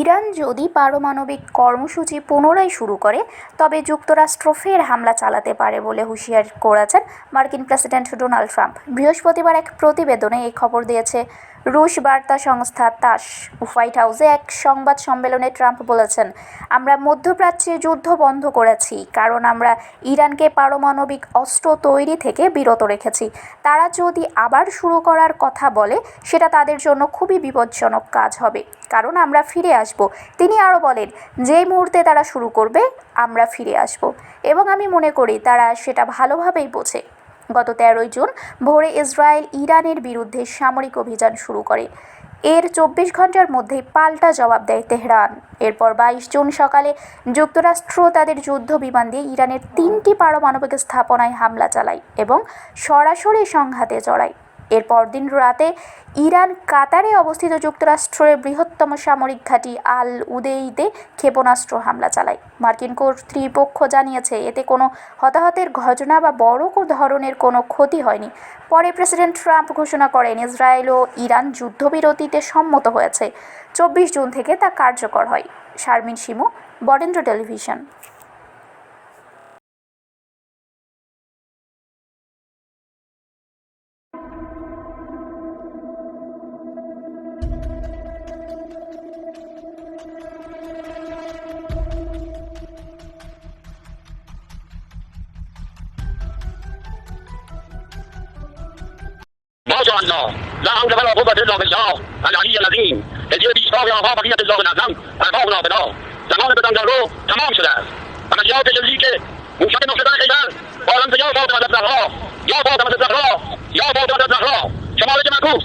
Iran যদি পারমাণবিক কর্মসূচি পুনরায় শুরু করে, তবে যুক্তরাষ্ট্র ফের হামলা চালাতে পারে বলে হুঁশিয়ার করেছেন মার্কিন প্রেসিডেন্ট ডোনাল্ড ট্রাম্প। বৃহস্পতিবার এক প্রতিবেদনে এই খবর দিয়েছে। রুশ বার্তা সংস্থা তাস। হোয়াইট হাউসে এক সংবাদ সম্মেলনে ট্রাম্প বলেছেন, আমরা মধ্যপ্রাচ্যে যুদ্ধ বন্ধ করেছি, কারণ আমরা ইরানকে পারমাণবিক অস্ত্র তৈরি থেকে বিরত রেখেছি। তারা যদি আবার শুরু করার কথা বলে, সেটা তাদের জন্য খুবই বিপজ্জনক কাজ হবে, কারণ আমরা ফিরে আসব। তিনি আরও বলেন যেই মুহূর্তে তারা শুরু করবে, আমরা ফিরে আসব। এবং আমি মনে করি, তারা সেটা ভালোভাবেই বোঝে। গত তেরোই জুন ভোরে ইসরায়েল ইরানের বিরুদ্ধে সামরিক অভিযান শুরু করে। এর চব্বিশ ঘণ্টার মধ্যে পাল্টা জবাব দেয় তেহরান। এরপর বাইশ জুন সকালে যুক্তরাষ্ট্র তাদের যুদ্ধ বিমান দিয়ে ইরানের তিনটি পারমাণবিক স্থাপনায় হামলা চালায় এবং সরাসরি সংঘাতে জড়ায়। এর পরদিন রাতে ইরান কাতারে অবস্থিত যুক্তরাষ্ট্রের বৃহত্তম সামরিক ঘাঁটি আল উদেইতে ক্ষেপণাস্ত্র হামলা চালায়। মার্কিন কর্তৃপক্ষ জানিয়েছে, এতে কোনো হতাহতের ঘটনা বা বড় ধরনের কোনো ক্ষতি হয়নি। পরে প্রেসিডেন্ট ট্রাম্প ঘোষণা করেন, ইসরায়েল ও ইরান যুদ্ধবিরতিতে সম্মত হয়েছে। চব্বিশ জুন থেকে তা কার্যকর হয়। শারমিন শিমু, বরেন্দ্র টেলিভিশন। الا الله لا حول ولا قوه الا بالله العلی العظیم هدیه بیشتر آنها بقیت الله نظم ارواحنا بلا زمان بدن رو تمام شده است عملیات جلی که موشک نو شدن خیبر بارند یا باد مدد زهرا یا باد مدد زهرا یا باد مدد زهرا شمال مکوس